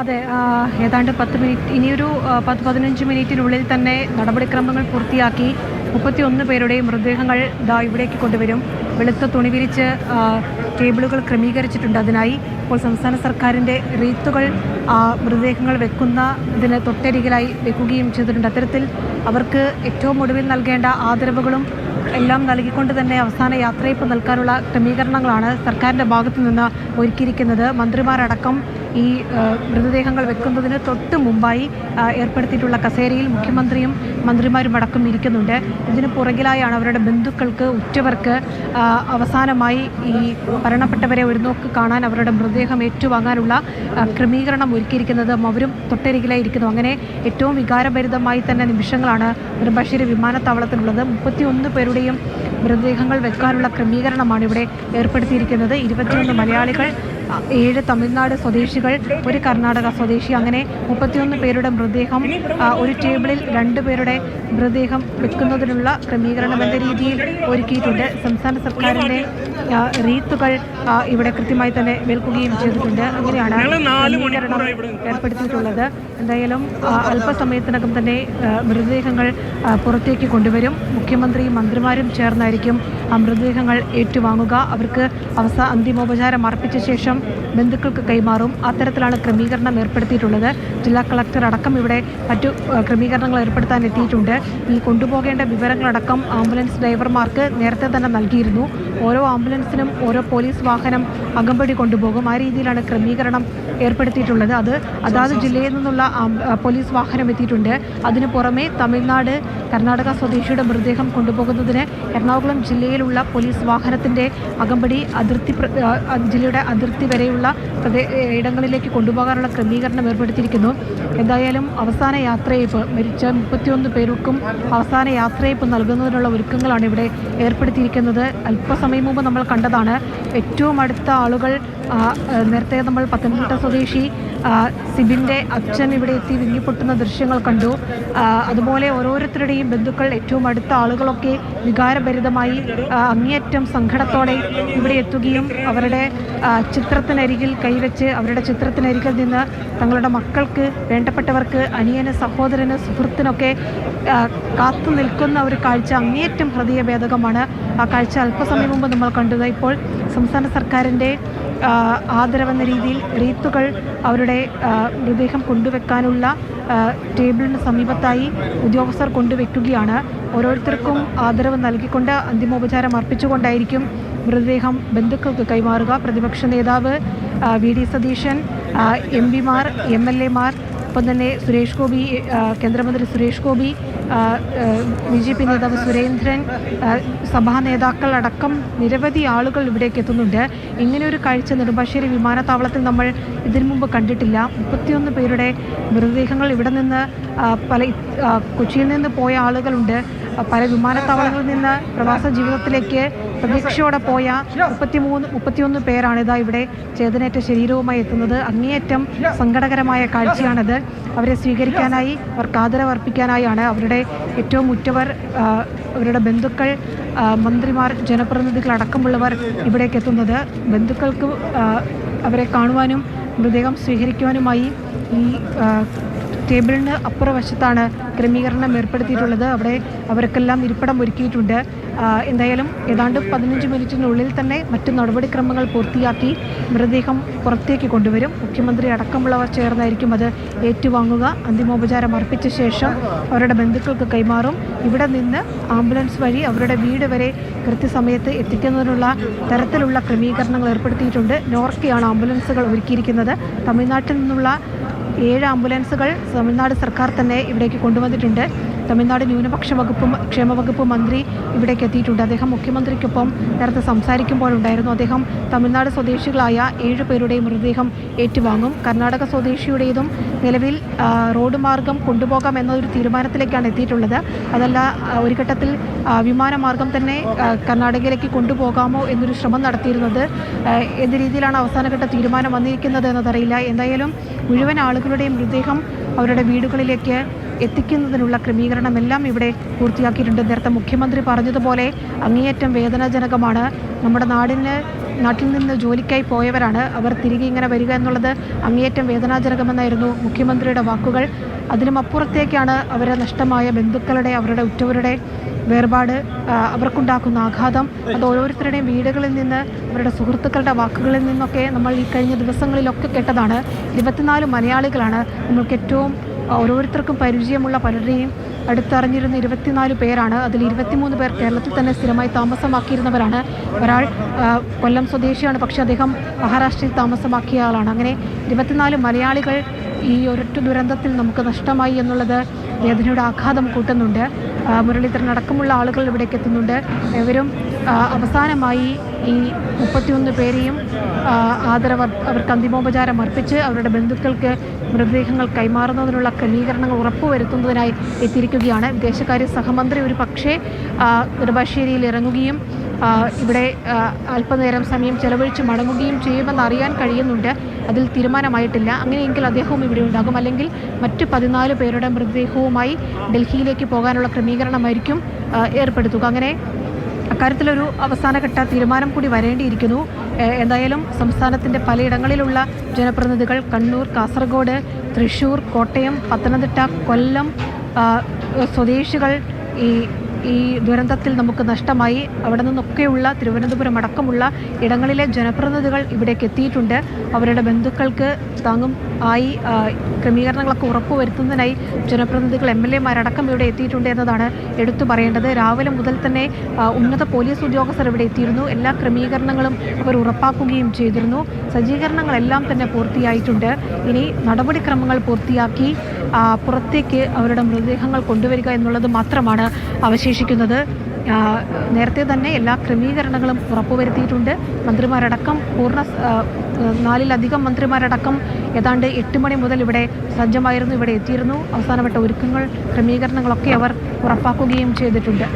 അതെ ഏതാണ്ട് പത്ത് മിനിറ്റ് ഇനിയൊരു പത്ത് പതിനഞ്ച് മിനിറ്റിനുള്ളിൽ തന്നെ നടപടിക്രമങ്ങൾ പൂർത്തിയാക്കി മുപ്പത്തിയൊന്ന് പേരുടെ മൃതദേഹങ്ങൾ ഇതാ ഇവിടേക്ക് കൊണ്ടുവരും. വെളുത്ത തുണി വിരിച്ച് ടേബിളുകൾ ക്രമീകരിച്ചിട്ടുണ്ട്. അതിനായി ഇപ്പോൾ സംസ്ഥാന സർക്കാരിന്റെ റീത്തുകൾ മൃതദേഹങ്ങൾ വെക്കുന്ന ഇതിന് തൊട്ടരികിലായി വെക്കുകയും ചെയ്തിട്ടുണ്ട്. അത്തരത്തിൽ അവർക്ക് ഏറ്റവും ഒടുവിൽ നൽകേണ്ട ആദരവുകളും എല്ലാം നൽകിക്കൊണ്ട് തന്നെ അവസാന യാത്രയപ്പ് നൽകാനുള്ള ക്രമീകരണങ്ങളാണ് സർക്കാരിന്റെ ഭാഗത്തു നിന്ന് ഒരുക്കിയിരിക്കുന്നത്. മന്ത്രിമാരടക്കം ഈ മൃതദേഹങ്ങൾ വെക്കുന്നതിന് തൊട്ട് മുമ്പായി ഏർപ്പെടുത്തിയിട്ടുള്ള കസേരയിൽ മുഖ്യമന്ത്രിയും മന്ത്രിമാരും അടക്കം ഇരിക്കുന്നുണ്ട്. ഇതിന് പുറകിലായാണ് അവരുടെ ബന്ധുക്കൾക്ക് ഉറ്റവർക്ക് അവസാനമായി ഈ മരണപ്പെട്ടവരെ ഒരു നോക്ക് കാണാൻ അവരുടെ മൃതദേഹം ഏറ്റുവാങ്ങാനുള്ള ക്രമീകരണം ഒരുക്കിയിരിക്കുന്നത് അവരും തൊട്ടരികിലായിരിക്കുന്നു അങ്ങനെ ഏറ്റവും വികാരഭരിതമായി തന്നെ നിമിഷങ്ങളാണ് നെടുമ്പാശ്ശേരി വിമാനത്താവളത്തിലുള്ളത്. മുപ്പത്തിയൊന്ന് പേരുടെയും മൃതദേഹങ്ങൾ വെക്കാനുള്ള ക്രമീകരണമാണ് ഇവിടെ ഏർപ്പെടുത്തിയിരിക്കുന്നത്. ഇരുപത്തിയൊന്ന് മലയാളികൾ ഏഴ് തമിഴ്നാട് സ്വദേശികൾ ഒരു കർണാടക സ്വദേശി അങ്ങനെ മുപ്പത്തിയൊന്ന് പേരുടെ മൃതദേഹം ഒരു ടേബിളിൽ രണ്ട് പേരുടെ മൃതദേഹം വെക്കുന്നതിനുള്ള ക്രമീകരണം എന്ന രീതിയിൽ ഒരുക്കിയിട്ടുണ്ട്. സംസ്ഥാന സർക്കാരിന്റെ റീത്തുകൾ ഇവിടെ കൃത്യമായി തന്നെ വിൽക്കുകയും ചെയ്തിട്ടുണ്ട്. അങ്ങനെയാണ് ക്രമീകരണം ഏർപ്പെടുത്തിയിട്ടുള്ളത്. എന്തായാലും അല്പസമയത്തിനകം തന്നെ മൃതദേഹങ്ങൾ പുറത്തേക്ക് കൊണ്ടുവരും. മുഖ്യമന്ത്രിയും മന്ത്രിമാരും ചേർന്നായിരിക്കും ആ മൃതദേഹങ്ങൾ ഏറ്റുവാങ്ങുക. അവർക്ക് അവസാന അന്തിമോപചാരം അർപ്പിച്ച ശേഷം ബന്ധുക്കൾക്ക് കൈമാറും. അത്തരത്തിലാണ് ക്രമീകരണം ഏർപ്പെടുത്തിയിട്ടുള്ളത്. ജില്ലാ കളക്ടർ അടക്കം ഇവിടെ മറ്റു ക്രമീകരണങ്ങൾ ഏർപ്പെടുത്താൻ എത്തിയിട്ടുണ്ട്. ഈ കൊണ്ടുപോകേണ്ട വിവരങ്ങളടക്കം ആംബുലൻസ് ഡ്രൈവർമാർക്ക് നേരത്തെ തന്നെ നൽകിയിരുന്നു. ഓരോ ആംബുലൻസിനും ഓരോ പോലീസ് വാഹനം അകമ്പടി കൊണ്ടുപോകും. ആ രീതിയിലാണ് ക്രമീകരണം ഏർപ്പെടുത്തിയിട്ടുള്ളത്. അത് അതാത് ജില്ലയിൽ നിന്നുള്ള പോലീസ് വാഹനം എത്തിയിട്ടുണ്ട്. അതിനു പുറമെ തമിഴ്നാട് കർണാടക സ്വദേശിയുടെ മൃതദേഹം കൊണ്ടുപോകുന്നതിന് എറണാകുളം ജില്ലയിലുള്ള പോലീസ് വാഹനത്തിന്റെ അകമ്പടി അതിർത്തി ജില്ലയുടെ അതിർത്തി വരെയുള്ള ഇടങ്ങളിലേക്ക് കൊണ്ടുപോകാനുള്ള ക്രമീകരണം ഏർപ്പെടുത്തിയിരിക്കുന്നു. എന്തായാലും അവസാന യാത്രയയപ്പ് മരിച്ച മുപ്പത്തിയൊന്ന് പേർക്കും അവസാന യാത്രയയപ്പ് നൽകുന്നതിനുള്ള ഒരുക്കങ്ങളാണ് ഇവിടെ ഏർപ്പെടുത്തിയിരിക്കുന്നത്. അല്പസമയം മുമ്പ് നമ്മൾ കണ്ടതാണ് ഏറ്റവും അടുത്ത ആളുകൾ നേരത്തെ നമ്മൾ പത്തനംതിട്ട സ്വദേശി സിബിന്റെ അച്ഛൻ ഇവിടെ എത്തി വിങ്ങിപ്പൊട്ടുന്ന ദൃശ്യങ്ങൾ കണ്ടു. അതുപോലെ ഓരോരുത്തരുടെയും ബന്ധുക്കൾ ഏറ്റവും അടുത്ത ആളുകളൊക്കെ വികാരഭരിതമായി അങ്ങേയറ്റം സങ്കടത്തോടെ ഇവിടെ എത്തുകയും അവരുടെ ചിത്രത്തിനരികിൽ കൈവച്ച് അവരുടെ ചിത്രത്തിനരികിൽ നിന്ന് തങ്ങളുടെ മക്കൾക്ക് വേണ്ടപ്പെട്ടവർക്ക് അനിയന് സഹോദരന് സുഹൃത്തിനൊക്കെ കാത്തു നിൽക്കുന്ന ഒരു കാഴ്ച അങ്ങേയറ്റം ഹൃദയഭേദകമാണ്. ആ കാഴ്ച അല്പസമയം മുമ്പ് നമ്മൾ കണ്ടത്. ഇപ്പോൾ സംസ്ഥാന സർക്കാരിന്റെ ആദരവെന്ന രീതിയിൽ റീത്തുകൾ അവരുടെ മൃതദേഹം കൊണ്ടുവെക്കാനുള്ള ടേബിളിന് സമീപത്തായി ഉദ്യോഗസ്ഥർ കൊണ്ടുവെക്കുകയാണ്. ഓരോരുത്തർക്കും ആദരവ് നൽകിക്കൊണ്ട് അന്തിമോപചാരം അർപ്പിച്ചുകൊണ്ടായിരിക്കും മൃതദേഹം ബന്ധുക്കൾക്ക് കൈമാറുക. പ്രതിപക്ഷ നേതാവ് വി. ഡി. സതീശൻ എം പിമാർ എം എൽ എമാർ ഒപ്പം തന്നെ സുരേഷ് ഗോപി കേന്ദ്രമന്ത്രി Suresh Gopi B J P നേതാവ് സുരേന്ദ്രൻ സഭാ നേതാക്കൾ അടക്കം നിരവധി ആളുകൾ ഇവിടേക്ക് എത്തുന്നുണ്ട്. ഇങ്ങനെ ഒരു കാഴ്ച നെടുമ്പാശ്ശേരി വിമാനത്താവളത്തിൽ നമ്മൾ ഇതിനു മുമ്പ് കണ്ടിട്ടില്ല. മുപ്പത്തിയൊന്ന് പേരുടെ മൃതദേഹങ്ങൾ ഇവിടെ നിന്ന് പല കൊച്ചിയിൽ നിന്ന് പോയ ആളുകളുണ്ട്. പല വിമാനത്താവളങ്ങളിൽ നിന്ന് പ്രവാസ ജീവിതത്തിലേക്ക് പ്രതീക്ഷയോടെ പോയ മുപ്പത്തിമൂന്ന് മുപ്പത്തിയൊന്ന് പേരാണ് ഇതാ ഇവിടെ ചേതനേറ്റ ശരീരവുമായി എത്തുന്നത്. അങ്ങേയറ്റം സങ്കടകരമായ കാഴ്ചയാണിത്. അവരെ സ്വീകരിക്കാനായി അവർക്ക് ആദരവർപ്പിക്കാനായാണ് അവരുടെ ഏറ്റവും ഉറ്റവർ അവരുടെ ബന്ധുക്കൾ മന്ത്രിമാർ ജനപ്രതിനിധികൾ അടക്കമുള്ളവർ ഇവിടേക്ക് എത്തുന്നത്. ബന്ധുക്കൾക്ക് അവരെ കാണുവാനും മൃതദേഹം സ്വീകരിക്കുവാനുമായി ഈ ടേബിളിന് അപ്പുറവശത്താണ് ക്രമീകരണം ഏർപ്പെടുത്തിയിട്ടുള്ളത്. അവിടെ അവർക്കെല്ലാം ഇരിപ്പിടം ഒരുക്കിയിട്ടുണ്ട്. എന്തായാലും ഏതാണ്ട് പതിനഞ്ച് മിനിറ്റിനുള്ളിൽ തന്നെ മറ്റ് നടപടിക്രമങ്ങൾ പൂർത്തിയാക്കി മൃതദേഹം പുറത്തേക്ക് കൊണ്ടുവരും. മുഖ്യമന്ത്രി അടക്കമുള്ളവർ ചേർന്നായിരിക്കും അത് ഏറ്റുവാങ്ങുക. അന്തിമോപചാരം അർപ്പിച്ച ശേഷം അവരുടെ ബന്ധുക്കൾക്ക് കൈമാറും. ഇവിടെ നിന്ന് ആംബുലൻസ് വഴി അവരുടെ വീട് വരെ കൃത്യസമയത്ത് എത്തിക്കുന്നതിനുള്ള തരത്തിലുള്ള ക്രമീകരണങ്ങൾ ഏർപ്പെടുത്തിയിട്ടുണ്ട്. നോർക്കയാണ് ആംബുലൻസുകൾ ഒരുക്കിയിരിക്കുന്നത്. തമിഴ്നാട്ടിൽ നിന്നുള്ള ഏഴ് ആംബുലൻസുകൾ തമിഴ്നാട് സർക്കാർ തന്നെ ഇവിടേക്ക് കൊണ്ടുവന്നിട്ടുണ്ട്. തമിഴ്നാട് ന്യൂനപക്ഷ വകുപ്പ് ക്ഷേമ വകുപ്പ് മന്ത്രി ഇവിടേക്ക് എത്തിയിട്ടുണ്ട്. അദ്ദേഹം മുഖ്യമന്ത്രിക്കൊപ്പം നേരത്തെ സംസാരിക്കുമ്പോഴുണ്ടായിരുന്നു. അദ്ദേഹം തമിഴ്നാട് സ്വദേശികളായ ഏഴ് പേരുടെയും മൃതദേഹം ഏറ്റുവാങ്ങും. കർണാടക സ്വദേശിയുടേതും നിലവിൽ റോഡ് മാർഗം കൊണ്ടുപോകാം എന്നൊരു തീരുമാനത്തിലേക്കാണ് എത്തിയിട്ടുള്ളത്. അതല്ല ഒരു ഘട്ടത്തിൽ വിമാനമാർഗം തന്നെ കർണാടകയിലേക്ക് കൊണ്ടുപോകാമോ എന്നൊരു ശ്രമം നടത്തിയിരുന്നത് എന്ത് രീതിയിലാണ് അവസാനഘട്ട തീരുമാനം വന്നിരിക്കുന്നത് എന്നതറിയില്ല. എന്തായാലും മുഴുവൻ ആളുകളുടെയും മൃതദേഹം അവരുടെ വീടുകളിലേക്ക് എത്തിക്കുന്നതിനുള്ള ക്രമീകരണമെല്ലാം ഇവിടെ പൂർത്തിയാക്കിയിട്ടുണ്ട്. നേരത്തെ മുഖ്യമന്ത്രി പറഞ്ഞതുപോലെ അങ്ങേയറ്റം വേദനാജനകമാണ്. നമ്മുടെ നാടിന് നാട്ടിൽ നിന്ന് ജോലിക്കായി പോയവരാണ്. അവർ തിരികെ ഇങ്ങനെ വരിക എന്നുള്ളത് അങ്ങേയറ്റം വേദനാജനകമെന്നായിരുന്നു മുഖ്യമന്ത്രിയുടെ വാക്കുകൾ. അതിനും അപ്പുറത്തേക്കാണ് അവരെ നഷ്ടമായ ബന്ധുക്കളുടെ അവരുടെ ഉറ്റവരുടെ വേർപാട് അവർക്കുണ്ടാക്കുന്ന ആഘാതം. അത് ഓരോരുത്തരുടെയും വീടുകളിൽ നിന്ന് അവരുടെ സുഹൃത്തുക്കളുടെ വാക്കുകളിൽ നിന്നൊക്കെ നമ്മൾ ഈ കഴിഞ്ഞ ദിവസങ്ങളിലൊക്കെ കേട്ടതാണ്. ഇരുപത്തിനാല് മലയാളികളാണ് നമ്മൾക്ക് ഏറ്റവും ഓരോരുത്തർക്കും പരിചയമുള്ള പലരുടെയും അടുത്തറിഞ്ഞിരുന്ന ഇരുപത്തിനാല് പേരാണ്. അതിൽ ഇരുപത്തിമൂന്ന് പേർ കേരളത്തിൽ തന്നെ സ്ഥിരമായി താമസമാക്കിയിരുന്നവരാണ്. ഒരാൾ കൊല്ലം സ്വദേശിയാണ്. പക്ഷേ അദ്ദേഹം മഹാരാഷ്ട്രയിൽ താമസമാക്കിയ ആളാണ്. അങ്ങനെ ഇരുപത്തിനാല് മലയാളികൾ ഈ ഒരൊറ്റ ദുരന്തത്തിൽ നമുക്ക് നഷ്ടമായി എന്നുള്ളത് വേദനയുടെ ആഘാതം കൂട്ടുന്നുണ്ട്. മുരളീധരൻ അടക്കമുള്ള ആളുകൾ ഇവിടേക്ക് എത്തുന്നുണ്ട്. ഇവരും അവസാനമായി ഈ മുപ്പത്തിയൊന്ന് പേരെയും ആദരവർ ആദരവ് അവർക്ക് അന്തിമോപചാരം അർപ്പിച്ച് അവരുടെ ബന്ധുക്കൾക്ക് മൃതദേഹങ്ങൾ കൈമാറുന്നതിനുള്ള ക്രമീകരണങ്ങൾ ഉറപ്പുവരുത്തുന്നതിനായി എത്തിയിരിക്കുകയാണ്. വിദേശകാര്യ സഹമന്ത്രി ഒരു പക്ഷേ നെടുമ്പാശ്ശേരിയിൽ ഇറങ്ങുകയും ഇവിടെ അല്പനേരം സമയം ചെലവഴിച്ച് മടങ്ങുകയും ചെയ്യുമെന്ന് അറിയാൻ കഴിയുന്നുണ്ട്. അതിൽ തീരുമാനമായിട്ടില്ല. അങ്ങനെയെങ്കിൽ അദ്ദേഹവും ഇവിടെ ഉണ്ടാകും. അല്ലെങ്കിൽ മറ്റ് പതിനാല് പേരുടെ മൃതദേഹവുമായി ഡൽഹിയിലേക്ക് പോകാനുള്ള ക്രമീകരണമായിരിക്കും ഏർപ്പെടുത്തുക. അങ്ങനെ അക്കാര്യത്തിലൊരു അവസാനഘട്ട തീരുമാനം കൂടി വരേണ്ടിയിരിക്കുന്നു. എന്തായാലും സംസ്ഥാനത്തിന്റെ പലയിടങ്ങളിലുള്ള ജനപ്രതിനിധികൾ കണ്ണൂർ കാസർഗോഡ് തൃശ്ശൂർ കോട്ടയം പത്തനംതിട്ട കൊല്ലം സ്വദേശികൾ ഈ ഈ ദുരന്തത്തിൽ നമുക്ക് നഷ്ടമായി. അവിടെ നിന്നൊക്കെയുള്ള തിരുവനന്തപുരം അടക്കമുള്ള ഇടങ്ങളിലെ ജനപ്രതിനിധികൾ ഇവിടേക്ക് എത്തിയിട്ടുണ്ട്. അവരുടെ ബന്ധുക്കൾക്ക് താങ്ങും ആയി ക്രമീകരണങ്ങളൊക്കെ ഉറപ്പുവരുത്തുന്നതിനായി ജനപ്രതിനിധികൾ എം എൽ എമാരടക്കം ഇവിടെ എത്തിയിട്ടുണ്ട് എന്നതാണ് എടുത്തു പറയേണ്ടത്. രാവിലെ മുതൽ തന്നെ ഉന്നത പോലീസ് ഉദ്യോഗസ്ഥർ ഇവിടെ എത്തിയിരുന്നു. എല്ലാ ക്രമീകരണങ്ങളും അവർ ഉറപ്പാക്കുകയും ചെയ്തിരുന്നു. സജ്ജീകരണങ്ങളെല്ലാം തന്നെ പൂർത്തിയായിട്ടുണ്ട്. ഇനി നടപടിക്രമങ്ങൾ പൂർത്തിയാക്കി പുറത്തേക്ക് അവരുടെ മൃതദേഹങ്ങൾ കൊണ്ടുവരിക എന്നുള്ളത് മാത്രമാണ് അവശേഷിക്കുന്നത്. ആ, നേരത്തെ തന്നെ എല്ലാ ക്രമീകരണങ്ങളും ഉറപ്പുവരുത്തിയിട്ടുണ്ട്. മന്ത്രിമാരടക്കം പൂർണ നാലിലധികം മന്ത്രിമാരടക്കം ഏതാണ്ട് എട്ട് മണി മുതൽ ഇവിടെ സജ്ജമായിരുന്നു ഇവിടെ എത്തിയിരുന്നു. അവസാനപ്പെട്ട ഒരുക്കങ്ങൾ ക്രമീകരണങ്ങളൊക്കെ അവർ ഉറപ്പാക്കുകയും ചെയ്തിട്ടുണ്ട്.